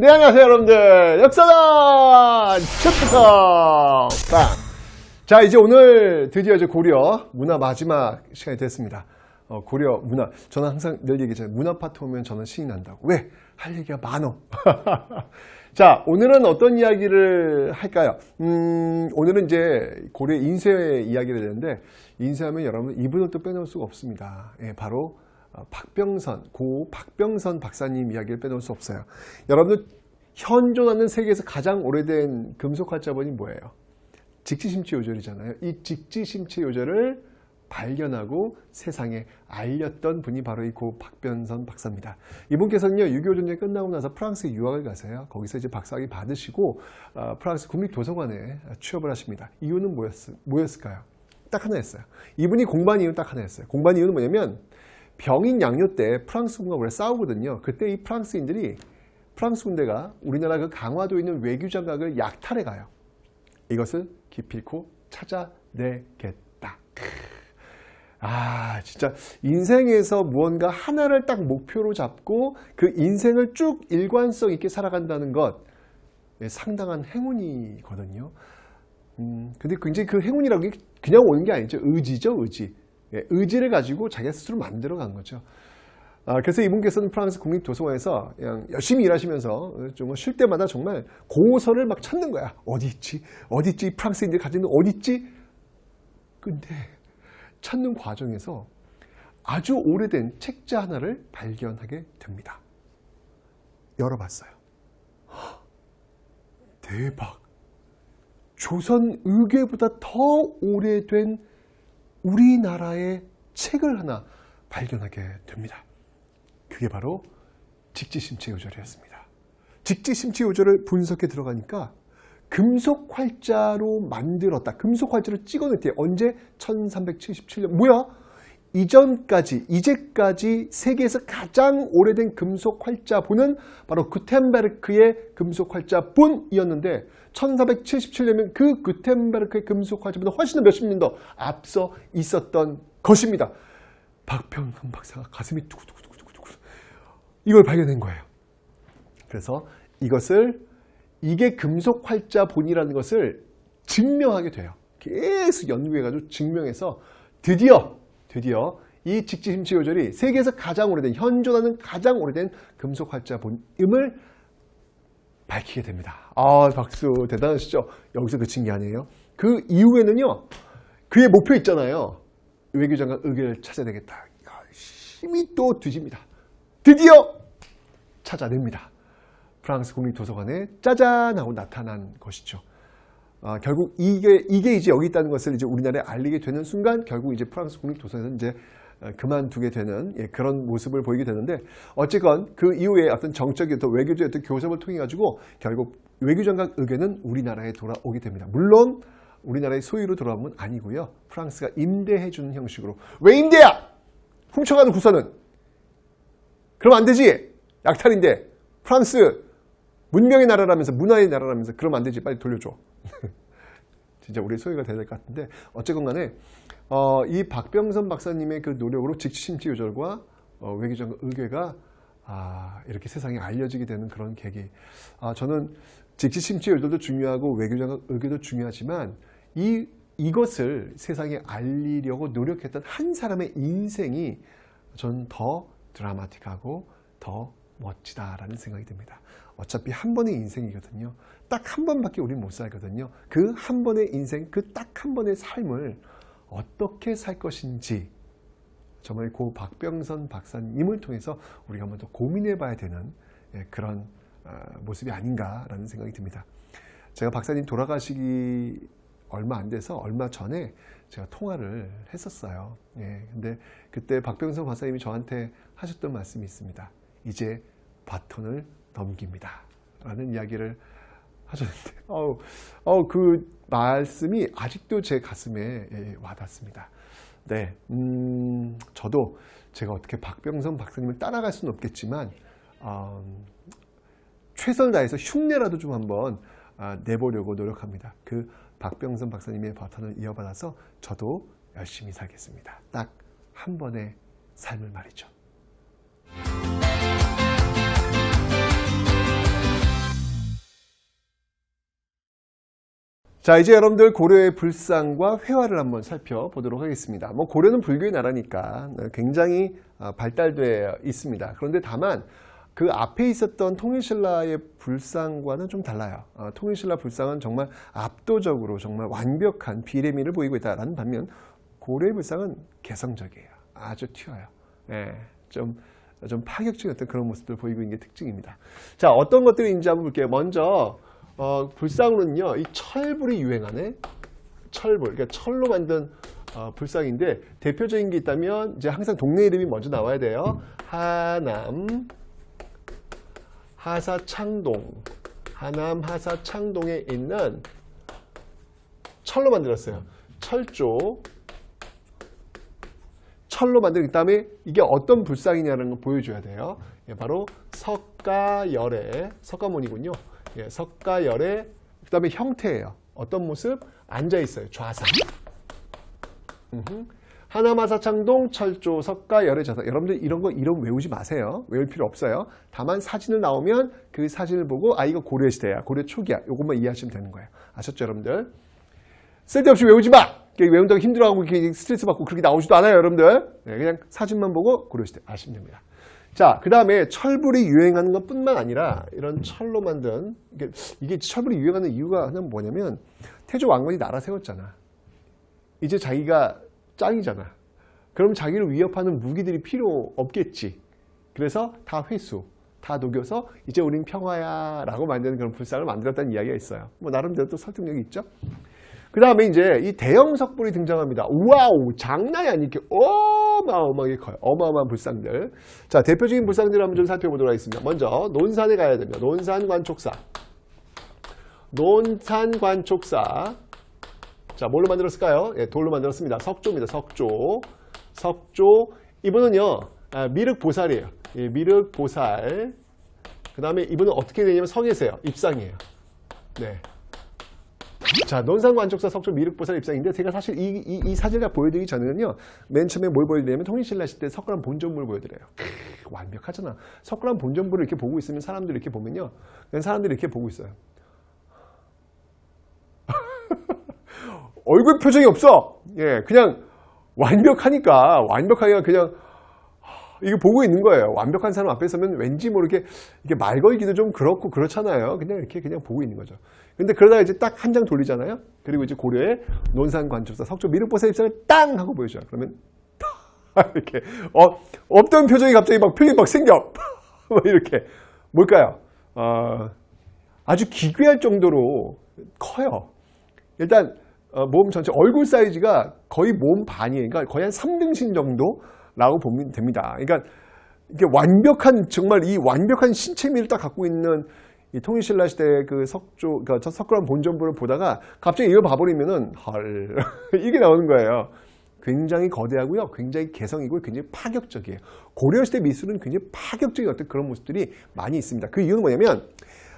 네, 안녕하세요, 여러분들. 역사단 최태성 빵. 자, 이제 오늘 드디어 이제 고려 문화 마지막 시간이 됐습니다. 어, 고려 문화. 저는 항상 늘 얘기하잖아요. 문화 파트 오면 저는 신이 난다고. 왜? 할 얘기가 많어. 자, 오늘은 어떤 이야기를 할까요? 음, 오늘은 이제 고려 인쇄 이야기를 되는데, 인쇄하면 여러분 이분을 또 빼놓을 수가 없습니다. 예, 바로 어, 박병선, 고 박병선 박사님 이야기를 빼놓을 수 없어요. 여러분들 현존하는 세계에서 가장 오래된 금속 활자본이 뭐예요? 직지심체 요절이잖아요. 이 직지심체 요절을 발견하고 세상에 알렸던 분이 바로 이 고 박변선 박사입니다. 이분께서는요, 6.25 전쟁 끝나고 나서 프랑스에 유학을 가세요. 거기서 이제 박사학위 받으시고, 어, 프랑스 국립도서관에 취업을 하십니다. 이유는 뭐였, 뭐였을까요? 딱 하나였어요. 이분이 공부한 이유는 딱 하나였어요. 공부한 이유는 뭐냐면, 병인 양요 때 프랑스군과 원래 싸우거든요. 그때 이 프랑스인들이 프랑스 군대가 우리나라 그 강화도에 있는 외교 장각을 약탈해 가요. 이것을 기필코 찾아내겠다. 크. 아, 진짜 인생에서 무언가 하나를 딱 목표로 잡고 그 인생을 쭉 일관성 있게 살아간다는 것 예, 상당한 행운이거든요. 음, 근데 굉장히 그 행운이라고 게 그냥 오는 게 아니죠. 의지죠, 의지. 예, 의지를 가지고 자기가 스스로 만들어 간 거죠. 아, 그래서 이분께서는 프랑스 국립도서관에서 그냥 열심히 일하시면서 좀 쉴 때마다 정말 고서를 막 찾는 거야. 어디 있지? 어디 있지? 프랑스인들이 가지는 어디 있지? 근데 찾는 과정에서 아주 오래된 책자 하나를 발견하게 됩니다. 열어봤어요. 헉, 대박. 조선 의궤보다 더 오래된 우리나라의 책을 하나 발견하게 됩니다. 그게 바로 직지심체 요절이었습니다. 직지심체 요절을 분석해 들어가니까 금속 활자로 만들었다. 금속 활자를 찍어냈대. 언제? 1377년. 뭐야? 이전까지, 이제까지 세계에서 가장 오래된 금속 활자본은 바로 구텐베르크의 금속 활자본이었는데 1477년이면 그 구텐베르크의 금속 활자본은 훨씬 더 몇십 년 더 앞서 있었던 것입니다. 박평선 박사가 가슴이 두구두구두구두구 이걸 발견한 거예요. 그래서 이것을 이게 금속 활자본이라는 것을 증명하게 돼요. 계속 연구해가지고 증명해서 드디어 드디어 이 직지심체 요절이 세계에서 가장 오래된 현존하는 가장 오래된 금속 활자본임을 밝히게 됩니다. 아 박수 대단하시죠? 여기서 그친 게 아니에요. 그 이후에는요 그의 목표 있잖아요. 외교장관 찾아야 되겠다. 힘이 또 뒤집니다. 드디어 찾아냅니다. 프랑스 국립도서관에 짜잔 하고 나타난 것이죠. 아, 결국 이게, 이게 이제 여기 있다는 것을 이제 우리나라에 알리게 되는 순간 결국 이제 프랑스 국립도서관에서 이제 어, 그만두게 되는 예, 그런 모습을 보이게 되는데 어쨌건 그 이후에 어떤 정적인 어떤 외교적 어떤 교섭을 통해 가지고 결국 외교장관 의견은 우리나라에 돌아오게 됩니다. 물론 우리나라의 소유로 돌아오면 아니고요. 프랑스가 임대해 주는 형식으로 왜 임대야? 훔쳐가는 구서는 그럼 안 되지. 약탈인데 프랑스 문명의 나라라면서 문화의 나라라면서 그러면 안 되지 빨리 돌려줘 진짜 우리 소유가 돼야 될 것 같은데 어쨌건 간에 어, 이 박병선 박사님의 그 노력으로 직지심지 요절과 어, 외교장 의궤가 아, 이렇게 세상에 알려지게 되는 그런 계기 아, 저는 직지심지 요절도 중요하고 외교장 의궤도 중요하지만 이 이것을 세상에 알리려고 노력했던 한 사람의 인생이 저는 더 드라마틱하고 더 멋지다라는 생각이 듭니다. 어차피 한 번의 인생이거든요. 딱 한 번밖에 우리 못 살거든요. 그 한 번의 인생, 그 딱 한 번의 삶을 어떻게 살 것인지 정말 고 박병선 박사님을 통해서 우리가 한번 더 고민해 봐야 되는 예, 그런 어, 모습이 아닌가라는 생각이 듭니다. 제가 박사님 돌아가시기 얼마 안 돼서 얼마 전에 제가 통화를 했었어요. 예, 근데 그때 박병선 박사님이 저한테 하셨던 말씀이 있습니다. 이제 바톤을 넘깁니다. 라는 이야기를 하셨는데, 어우, 어우, 그 말씀이 아직도 제 가슴에 예, 와닿습니다. 네, 음, 저도 제가 어떻게 박병선 박사님을 따라갈 수는 없겠지만, 어, 최선을 다해서 흉내라도 좀 한번 아, 내보려고 노력합니다. 그 박병선 박사님의 바톤을 이어받아서 저도 열심히 살겠습니다. 딱 한 번의 삶을 말이죠. 자, 이제 여러분들 고려의 불상과 회화를 한번 살펴보도록 하겠습니다. 뭐 고려는 불교의 나라니까 굉장히 아, 발달되어 있습니다. 그런데 다만 그 앞에 있었던 통일신라의 불상과는 좀 달라요. 어, 통일신라 불상은 정말 압도적으로 정말 완벽한 비례미를 보이고 있다라는 반면 고려의 불상은 개성적이에요. 아주 튀어요. 예, 좀, 좀 파격적인 어떤 그런 모습들 보이고 있는 게 특징입니다. 자, 어떤 것들이 있는지 한번 볼게요. 먼저, 어, 불상으로는요, 이 철불이 유행하네. 철불. 그러니까 철로 만든 어, 불상인데 대표적인 게 있다면 이제 항상 동네 이름이 먼저 나와야 돼요. 하남, 하사창동, 하남 하사창동에 있는 철로 만들었어요. 철조. 철로 만든 그 다음에 이게 어떤 불상이냐는 걸 보여줘야 돼요. 예, 바로 석가열의 석가모니군요. 예, 석가열의 그다음에 형태예요. 어떤 모습? 앉아 있어요. 좌상. 하나마사창동 철조 석가열의 좌상. 여러분들 이런 거 이름 외우지 마세요. 외울 필요 없어요. 다만 사진을 나오면 그 사진을 보고 아 이거 고려 시대야, 고려 초기야. 이것만 이해하시면 되는 거예요. 아셨죠, 여러분들? 쓸데없이 외우지 마. 외운다고 힘들어하고 스트레스 받고 그렇게 나오지도 않아요, 여러분들. 네, 그냥 사진만 보고 고려 시대 아시면 됩니다. 자, 그 다음에 철불이 유행하는 것 뿐만 아니라 이런 철로 만든 이게, 이게 철불이 유행하는 이유가 뭐냐면 태조 왕건이 나라 세웠잖아. 이제 자기가 짱이잖아. 그럼 자기를 위협하는 무기들이 필요 없겠지. 그래서 다 회수, 다 녹여서 이제 우린 평화야 라고 만드는 그런 불상을 만들었다는 이야기가 있어요. 뭐 나름대로 또 설득력이 있죠. 그 다음에 이제 이 대형 석불이 등장합니다. 와우, 장난이 아니게 어마어마하게 커요. 어마어마한 불상들. 자, 대표적인 불상들을 한번 좀 살펴보도록 하겠습니다. 먼저 논산에 가야 됩니다. 논산 관촉사. 논산 관촉사. 자, 뭘로 만들었을까요? 예, 돌로 만들었습니다. 석조입니다. 석조. 석조. 이분은요, 아, 미륵보살이에요. 예, 미륵보살. 그 다음에 이분은 어떻게 되냐면 성에세요. 입상이에요. 네. 자, 논산관족사 석조 미륵보살 입상인데 제가 사실 이, 이, 이 사진을 보여드리기 전에는요. 맨 처음에 뭘 보여드리냐면 통일신라 시대 석굴암 본전물 보여드려요. 크, 완벽하잖아. 석굴암 본전물을 이렇게 보고 있으면 사람들이 이렇게 보면요. 그냥 사람들이 이렇게 보고 있어요. 얼굴 표정이 없어. 예, 그냥 완벽하니까 완벽하게 그냥 이게 보고 있는 거예요. 완벽한 사람 앞에 서면 왠지 모르게 이게 말 걸기도 좀 그렇고 그렇잖아요. 그냥 이렇게 그냥 보고 있는 거죠. 근데 그러다가 이제 딱 한 장 돌리잖아요. 그리고 이제 고려의 논산 관측사 석조 미륵보살 입장을 땅 하고 보여줘요. 그러면 이렇게 어, 없던 표정이 갑자기 막 표정이 막 생겨. 막 이렇게 뭘까요? 어, 아주 기괴할 정도로 커요. 일단 어, 몸 전체 얼굴 사이즈가 거의 몸 반이에요. 그러니까 거의 한 3등신 정도 라고 보면 됩니다. 그러니까 이게 완벽한 정말 이 완벽한 신체미를 딱 갖고 있는 이 통일신라 시대 그 석조 그러니까 저 석굴암 본전부를 보다가 갑자기 이걸 봐버리면은 헐 이게 나오는 거예요. 굉장히 거대하고요. 굉장히 개성이고 굉장히 파격적이에요. 고려시대 미술은 굉장히 파격적인 어떤 그런 모습들이 많이 있습니다. 그 이유는 뭐냐면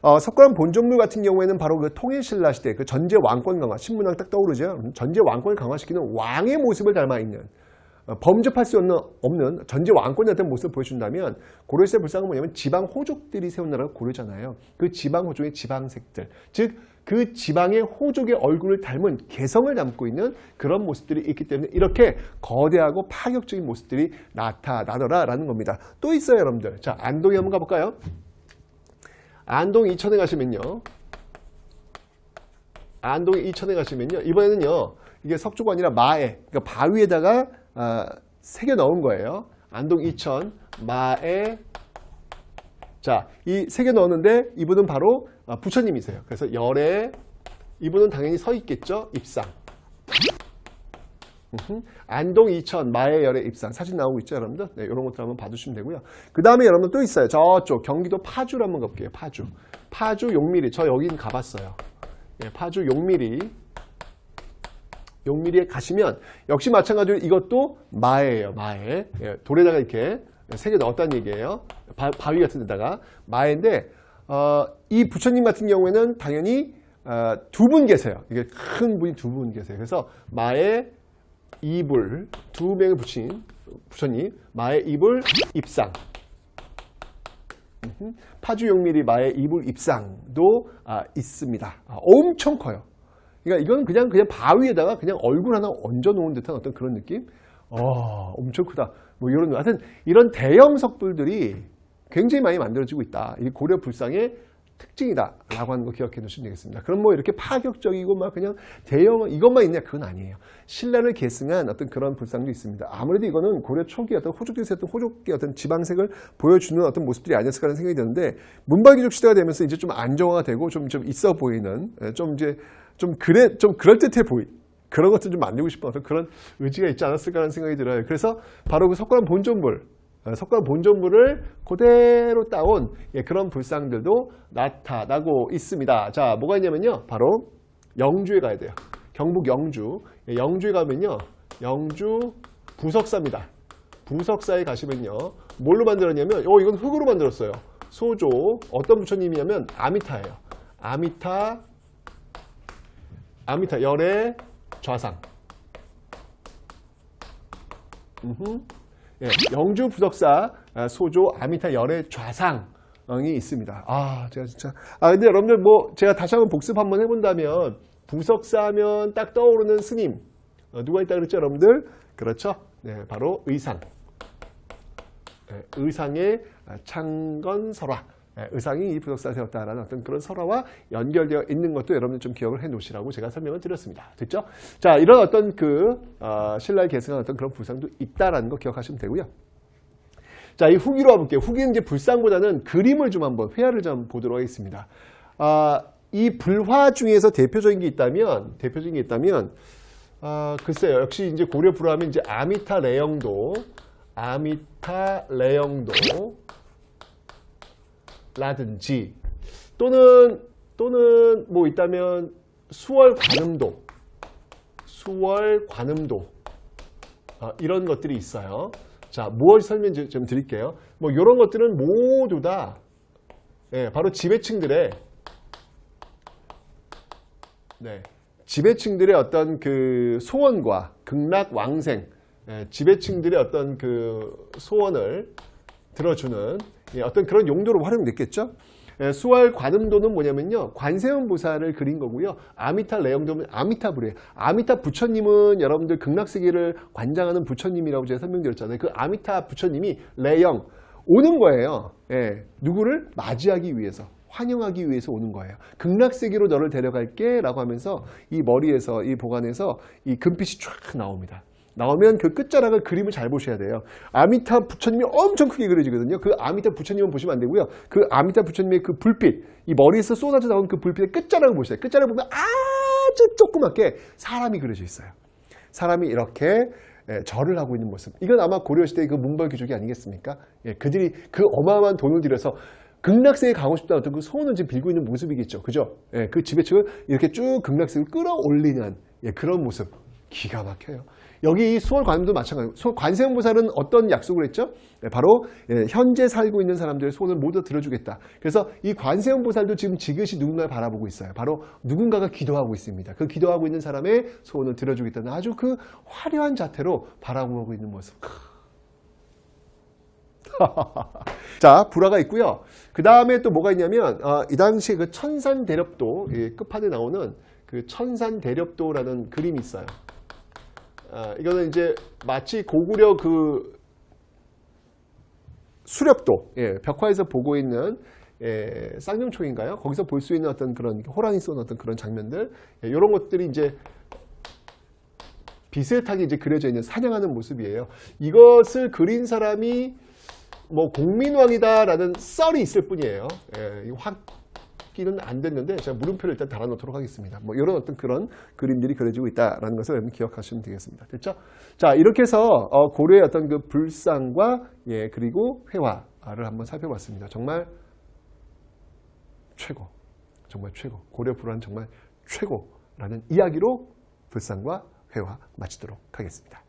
어, 석굴암 본전물 같은 경우에는 바로 그 통일신라 시대 그 전제 왕권 강화 신문왕 딱 떠오르죠. 전제 왕권을 강화시키는 왕의 모습을 닮아 있는 어, 범접할 수 없는, 없는 전제 왕권의 어떤 모습을 보여준다면 고려시대 불상은 뭐냐면 지방 호족들이 세운 나라가 고려잖아요. 그 지방 호족의 지방색들 즉 그 지방의 호족의 얼굴을 닮은 개성을 담고 있는 그런 모습들이 있기 때문에 이렇게 거대하고 파격적인 모습들이 나타나더라라는 겁니다. 또 있어요, 여러분들. 자, 안동에 한번 가볼까요? 안동 이천에 가시면요. 안동 이천에 가시면요. 이번에는요. 이게 석조가 아니라 마에, 그러니까 바위에다가 아, 새겨 넣은 거예요. 안동 이천 마에 자, 이 새겨 넣었는데 이분은 바로 아, 부처님이세요. 그래서 열에 이분은 당연히 서 있겠죠. 입상. 안동 이천 마의 열의 입상. 사진 나오고 있죠 여러분들? 네, 이런 것들 한번 봐주시면 되고요. 그 다음에 여러분 또 있어요. 저쪽 경기도 파주를 한번 가볼게요 파주. 파주 용미리. 저 여긴 가봤어요. 예, 파주 용미리 용미리에 가시면 역시 마찬가지로 이것도 마예요 마에 예, 돌에다가 이렇게 새겨 넣었다는 얘기예요 바, 위 같은 데다가 마인데 어, 이 부처님 같은 경우에는 당연히 어, 두분 계세요 이게 큰 분이 두 분 계세요 그래서 마의 이불 두 명을 붙인 부처님 마의 이불 입상. 파주 용밀이 마의 이불 입상도 아, 있습니다. 아, 엄청 커요. 그러니까 이건 그냥 그냥 바위에다가 그냥 얼굴 하나 얹어 놓은 듯한 어떤 그런 느낌. 어, 엄청 크다. 뭐 이런 하여튼 이런 대형 석불들이 굉장히 많이 만들어지고 있다. 이 고려 불상의 특징이다라고 하는 거 기억해 두시면 되겠습니다. 그럼 뭐 이렇게 파격적이고 막 그냥 대형 이것만 있냐 그건 아니에요. 신라를 계승한 어떤 그런 불상도 있습니다. 아무래도 이거는 고려 초기 어떤 호족에서 어떤 호족의 어떤 지방색을 보여주는 어떤 모습들이 아니었을까 하는 생각이 드는데 문발기족 시대가 되면서 이제 좀 안정화가 되고 좀좀 있어 보이는 예, 좀 이제 좀 그래 좀 그럴 듯해 보이. 그런 것들 좀 만들고 싶은 어떤 그런 의지가 있지 않았을까 하는 생각이 들어요. 그래서 바로 그 석가람 본존불 어, 석가람 본존불을 그대로 따온 예, 그런 불상들도 나타나고 있습니다. 자, 뭐가 있냐면요. 바로 영주에 가야 돼요. 경북 영주. 예, 영주에 가면요. 영주 부석사입니다. 부석사에 가시면요. 뭘로 만들었냐면, 어, 이건 흙으로 만들었어요. 소조. 어떤 부처님이냐면, 아미타예요. 아미타, 아미타, 열의 좌상. 음흠. 예, 영주 부덕사 아, 소조 아미타 열의 좌상이 있습니다. 아, 제가 진짜. 아, 근데 여러분들 뭐 제가 다시 한번 복습 한번 해본다면 부석사 하면 딱 떠오르는 스님. 어, 누가 있다 그랬죠, 여러분들? 그렇죠. 네, 바로 의상. 네, 의상의 창건설화. 네, 의상이 이 부석사에 세웠다라는 어떤 그런 설화와 연결되어 있는 것도 여러분들 좀 기억을 해 놓으시라고 제가 설명을 드렸습니다. 됐죠? 자, 이런 어떤 그, 어, 신라에 계승한 어떤 그런 불상도 있다라는 거 기억하시면 되고요. 자, 이 후기로 와볼게요. 후기는 이제 불상보다는 그림을 좀 한번 회화를 좀 보도록 하겠습니다. 아, 이 불화 중에서 대표적인 게 있다면, 대표적인 게 있다면, 아, 글쎄요. 역시 이제 고려 불화하면 이제 아미타 레영도, 아미타 레영도, 라든지, 또는, 또는 뭐 있다면 수월 관음도, 수월 관음도, 아, 이런 것들이 있어요. 자, 무엇 설명 좀- 좀 드릴게요. 뭐 이런 것들은 모두 다 예, 바로 지배층들의 네, 지배층들의 어떤 그 소원과 극락 왕생, 예, 지배층들의 어떤 그 소원을 들어주는 예, 어떤 그런 용도로 활용됐겠죠. 예, 수월 관음도는 뭐냐면요. 관세음 보살을 그린 거고요. 아미타 레영도는 아미타불이에요. 아미타 부처님은 여러분들 극락세계를 관장하는 부처님이라고 제가 설명드렸잖아요. 그 아미타 부처님이 레영 오는 거예요. 예, 누구를 맞이하기 위해서. 환영하기 위해서 오는 거예요. 극락세계로 너를 데려갈게 라고 하면서 이 머리에서 이 보관에서 이 금빛이 쫙 나옵니다. 나오면 그 끝자락을 그림을 잘 보셔야 돼요. 아미타 부처님이 엄청 크게 그려지거든요. 그 아미타 부처님은 보시면 안 되고요. 그 아미타 부처님의 그 불빛, 이 머리에서 쏟아져 나온 그 불빛의 끝자락을 돼요. 끝자락을 보면 아주 조그맣게 사람이 그려져 있어요. 사람이 이렇게 예, 절을 하고 있는 모습. 이건 아마 고려시대의 그 문벌 귀족이 아니겠습니까? 예, 그들이 그 어마어마한 돈을 들여서 극락세에 가고 싶다 어떤 그 소원을 지금 빌고 있는 모습이겠죠. 그죠? 예, 그 지배층을 이렇게 쭉 극락세로 끌어올리는 예, 그런 모습. 기가 막혀요. 여기 이 수월 관음도 마찬가지고 관세음보살은 어떤 약속을 했죠? 예, 바로 예, 현재 살고 있는 사람들의 소원을 모두 들어주겠다. 그래서 이 관세음보살도 지금 지그시 누군가를 바라보고 있어요. 바로 누군가가 기도하고 있습니다. 그 기도하고 있는 사람의 소원을 들어주겠다는 아주 그 화려한 자태로 바라보고 있는 모습. 자, 불화가 있고요. 그 다음에 또 뭐가 있냐면 어, 이 당시에 그 천산 대렵도 예, 끝판에 나오는 그 천산 대렵도라는 그림이 있어요. 아, 이거는 이제 마치 고구려 그 수렵도 예, 벽화에서 보고 있는 예, 쌍용초인가요? 거기서 볼 수 있는 어떤 그런 호랑이 쏘는 어떤 그런 장면들 예, 이런 것들이 이제 비슷하게 이제 그려져 있는 사냥하는 모습이에요. 이것을 그린 사람이 뭐 공민왕이다라는 썰이 있을 뿐이에요. 예, 이 확기는 안 됐는데 제가 물음표를 일단 달아놓도록 하겠습니다. 뭐 이런 어떤 그런 그림들이 그려지고 있다라는 것을 여러분 기억하시면 되겠습니다. 됐죠? 자 이렇게 해서 어, 고려의 어떤 그 불상과 예 그리고 회화를 한번 살펴봤습니다. 정말 최고, 정말 최고. 고려 불화는 정말 최고라는 이야기로 불상과 회화 마치도록 하겠습니다.